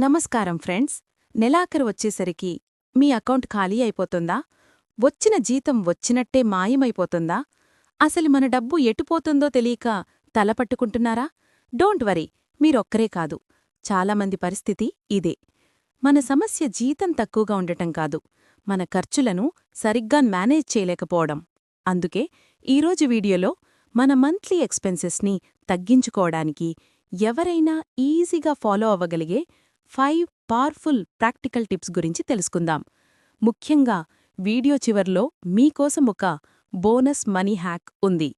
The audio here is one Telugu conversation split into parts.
నమస్కారం ఫ్రెండ్స్. నెలాఖరు వచ్చేసరికి మీ అకౌంట్ ఖాళీ అయిపోతుందా? వచ్చిన జీతం వచ్చినట్టే మాయమైపోతుందా? అసలు మన డబ్బు ఎటుపోతుందో తెలియక తలపట్టుకుంటున్నారా డోంట్ వరీ మీరొక్కరే కాదు. చాలామంది పరిస్థితి ఇదే. మన సమస్య జీతం తక్కువగా ఉండటం కాదు. మన ఖర్చులను సరిగ్గా మేనేజ్ చేయలేకపోవడం. అందుకే ఈరోజు వీడియోలో మన మంత్లీ ఎక్స్పెన్సెస్ని తగ్గించుకోవడానికి ఎవరైనా ఈజీగా ఫాలో అవ్వగలిగే ఫైవ్ పవర్ఫుల్ ప్రాక్టికల్ టిప్స్ గురించి తెలుసుకుందాం. ముఖ్యంగా వీడియో చివర్లో మీకోసం ఒక బోనస్ మనీ హ్యాక్ ఉంది.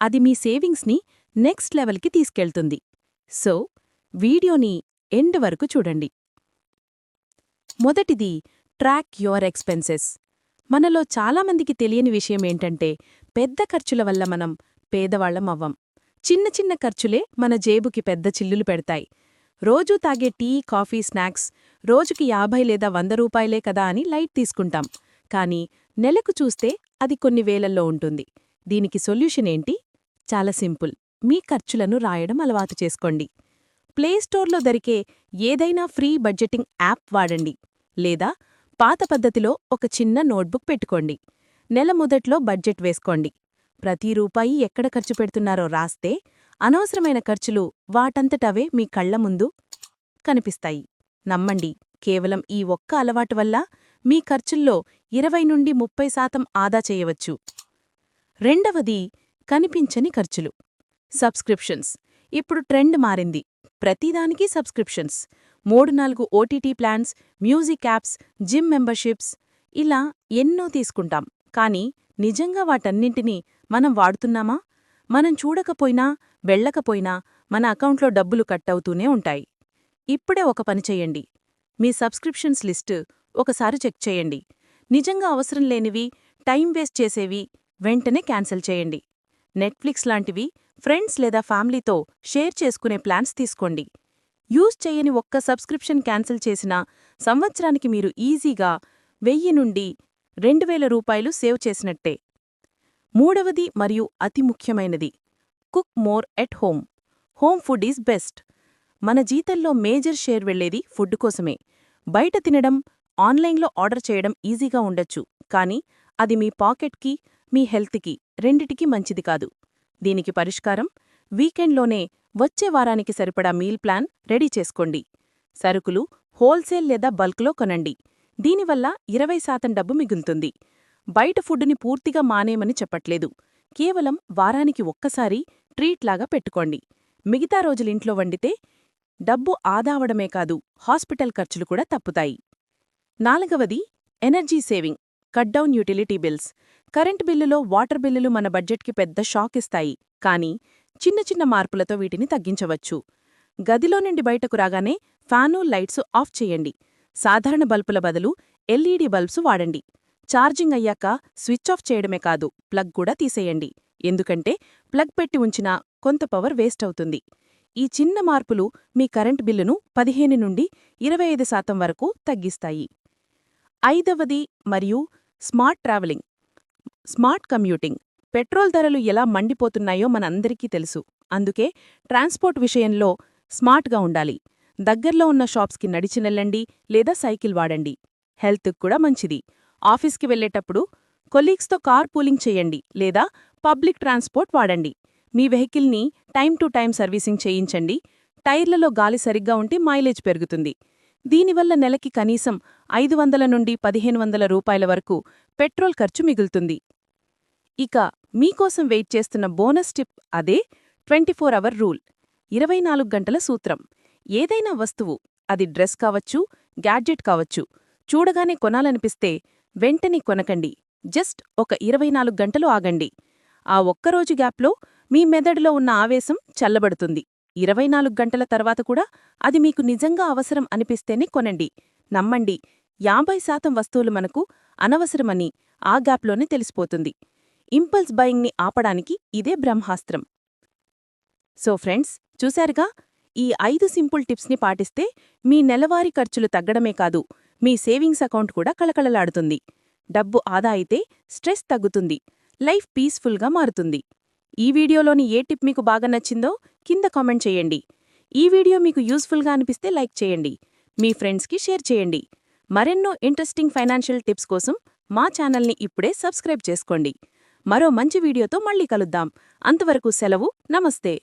అది మీ సేవింగ్స్ని నెక్స్ట్ లెవెల్కి తీసుకెళ్తుంది. సో వీడియోని ఎండ్ వరకు చూడండి. మొదటిది ట్రాక్ యువర్ ఎక్స్పెన్సెస్. మనలో చాలామందికి తెలియని విషయమేంటంటే పెద్ద ఖర్చుల వల్ల మనం పేదవాళ్ళం అవ్వం. చిన్న చిన్న ఖర్చులే మన జేబుకి పెద్ద చిల్లులు పెడతాయి. రోజూ తాగే టీ కాఫీ స్నాక్స్ రోజుకి యాభై లేదా వంద రూపాయలే కదా అని లైట్ తీసుకుంటాం. కానీ నెలకు చూస్తే అది కొన్ని వేలల్లో ఉంటుంది. దీనికి సొల్యూషన్ ఏంటి? చాలా సింపుల్. మీ ఖర్చులను రాయడం అలవాటు చేసుకోండి. ప్లేస్టోర్లో దొరికే ఏదైనా ఫ్రీ బడ్జెటింగ్ యాప్ వాడండి. లేదా పాత పద్ధతిలో ఒక చిన్న నోట్బుక్ పెట్టుకోండి. నెల మొదట్లో బడ్జెట్ వేసుకోండి. ప్రతి రూపాయి ఎక్కడ ఖర్చు పెడుతున్నారో రాస్తే అనవసరమైన ఖర్చులు వాటంతటవే మీ కళ్ళ ముందు కనిపిస్తాయి. నమ్మండి కేవలం ఈ ఒక్క అలవాటు వల్ల మీ ఖర్చుల్లో ఇరవై నుండి ముప్పై శాతం ఆదా చేయవచ్చు. రెండవది కనిపించని ఖర్చులు. సబ్స్క్రిప్షన్స్. ఇప్పుడు ట్రెండ్ మారింది. ప్రతిదానికి సబ్స్క్రిప్షన్స్. మూడు నాలుగు OTT plans music apps gym memberships ఇలా ఎన్నో తీసుకుంటాం. కానీ నిజంగా వాటన్నింటినీ మనం వాడుతున్నామా? మనం చూడకపోయినా వెళ్ళకపోయినా మన అకౌంట్లో డబ్బులు కట్టవుతూనే ఉంటాయి. ఇప్పుడే ఒక పని చెయ్యండి మీ సబ్స్క్రిప్షన్స్ లిస్టు ఒకసారి చెక్ చేయండి. నిజంగా అవసరం లేనివి టైం వేస్ట్ చేసేవి వెంటనే క్యాన్సిల్ చేయండి. నెట్ఫ్లిక్స్ లాంటివి ఫ్రెండ్స్ లేదా ఫ్యామిలీతో షేర్ చేసుకునే ప్లాన్స్ తీసుకోండి. యూజ్ చేయని ఒక్క సబ్స్క్రిప్షన్ క్యాన్సిల్ చేసినా సంవత్సరానికి మీరు ఈజీగా వెయ్యి నుండి రెండు వేల రూపాయలు సేవ్ చేసినట్టే. మూడవది మరియు అతి ముఖ్యమైనది cook more at home. Home food is best. మన జీతంలో మేజర్ షేర్ వెళ్ళేది ఫుడ్ కోసమే. బయట తినడం ఆన్లైన్లో ఆర్డర్ చేయడం ఈజీగా ఉండొచ్చు. కానీ అది మీ పాకెట్కి మీ హెల్త్కి రెండిటికి మంచిది కాదు. దీనికి పరిష్కారం వీకెండ్లోనే వచ్చే వారానికి సరిపడా మీల్ ప్లాన్ రెడీ చేసుకోండి. సరుకులు హోల్సేల్ లేదా బల్క్లో కొనండి. దీనివల్ల ఇరవై శాతం డబ్బు మిగులుతుంది. బయట ఫుడ్డుని పూర్తిగా మానేమని చెప్పట్లేదు. కేవలం వారానికి ఒక్కసారి ట్రీట్లాగా పెట్టుకోండి. మిగతా రోజులింట్లో వండితే డబ్బు ఆదావడమే కాదు హాస్పిటల్ ఖర్చులు కూడా తప్పుతాయి. నాలుగవది energy saving cut down utility bills. Current బిల్లులో వాటర్ బిల్లులు మన బడ్జెట్కి పెద్ద షాక్ ఇస్తాయి కానీ చిన్న చిన్న మార్పులతో వీటిని తగ్గించవచ్చు. గదిలో నుండి బయటకు రాగానే ఫ్యాను లైట్సు ఆఫ్ చేయండి. సాధారణ బల్బుల బదులు ఎల్ఈడి బల్బ్సు వాడండి. ఛార్జింగ్ అయ్యాక స్విచ్ ఆఫ్ చేయడమే కాదు ప్లగ్ కూడా తీసేయండి. ఎందుకంటే ప్లగ్ పెట్టి ఉంచినా కొంత పవర్ వేస్ట్ అవుతుంది. ఈ చిన్న మార్పులు మీ కరెంట్ బిల్లును పదిహేను నుండి ఇరవై ఐదు శాతం వరకు తగ్గిస్తాయి. ఐదవది మరియు smart travelling. Smart commuting. Petrol ధరలు ఎలా మండిపోతున్నాయో మనందరికీ తెలుసు. అందుకే ట్రాన్స్పోర్ట్ విషయంలో స్మార్ట్గా ఉండాలి. దగ్గర్లో ఉన్న షాప్స్కి నడిచినెళ్ళండి లేదా సైకిల్ వాడండి. హెల్త్కు కూడా మంచిది. ఆఫీస్కి వెళ్ళేటప్పుడు కొలీగ్స్తో కార్ పూలింగ్ చేయండి లేదా పబ్లిక్ ట్రాన్స్పోర్ట్ వాడండి. మీ వెహికల్ని టైం టు టైం సర్వీసింగ్ చేయించండి. టైర్లలో గాలి సరిగ్గా ఉంటే మైలేజ్ పెరుగుతుంది. దీనివల్ల నెలకి కనీసం ఐదు వందల నుండి పదిహేను వందల రూపాయల వరకు పెట్రోల్ ఖర్చు మిగులుతుంది. ఇక మీకోసం వెయిట్ చేస్తున్న బోనస్ టిప్ అదే ట్వంటీ ఫోర్ అవర్ రూల్. ఇరవై నాలుగు గంటల సూత్రం. ఏదైనా వస్తువు అది డ్రెస్ కావచ్చు గ్యాడ్జెట్ కావచ్చు చూడగానే కొనాలనిపిస్తే వెంటనే కొనకండి. జస్ట్ ఒక ఇరవై నాలుగు గంటలు ఆగండి. ఆ ఒక్కరోజు గ్యాప్లో మీ మెదడులో ఉన్న ఆవేశం చల్లబడుతుంది. ఇరవై నాలుగు గంటల తర్వాత కూడా అది మీకు నిజంగా అవసరం అనిపిస్తేనే కొనండి. నమ్మండి యాభై శాతం వస్తువులు మనకు అనవసరమని ఆ గ్యాప్లోనే తెలిసిపోతుంది. ఇంపల్స్ బయింగ్ని ఆపడానికి ఇదే బ్రహ్మాస్త్రం. సో ఫ్రెండ్స్ చూశారుగా? ఈ ఐదు సింపుల్ టిప్స్ని పాటిస్తే మీ నెలవారీ ఖర్చులు తగ్గడమే కాదు. మీ సేవింగ్స్ అకౌంట్ కూడా కళకళలాడుతుంది. డబ్బు ఆదా అయితే స్ట్రెస్ తగ్గుతుంది. లైఫ్ పీస్ఫుల్గా మారుతుంది. ఈ వీడియోలోని ఏ టిప్ మీకు బాగా నచ్చిందో కింద కామెంట్ చేయండి. ఈ వీడియో మీకు యూస్ఫుల్గా అనిపిస్తే లైక్ చేయండి. మీ ఫ్రెండ్స్కి షేర్ చేయండి. మరెన్నో ఇంట్రెస్టింగ్ ఫైనాన్షియల్ టిప్స్ కోసం మా ఛానల్ని ఇప్పుడే సబ్స్క్రైబ్ చేసుకోండి. మరో మంచి వీడియోతో మళ్ళీ కలుద్దాం. అంతవరకు సెలవు నమస్తే.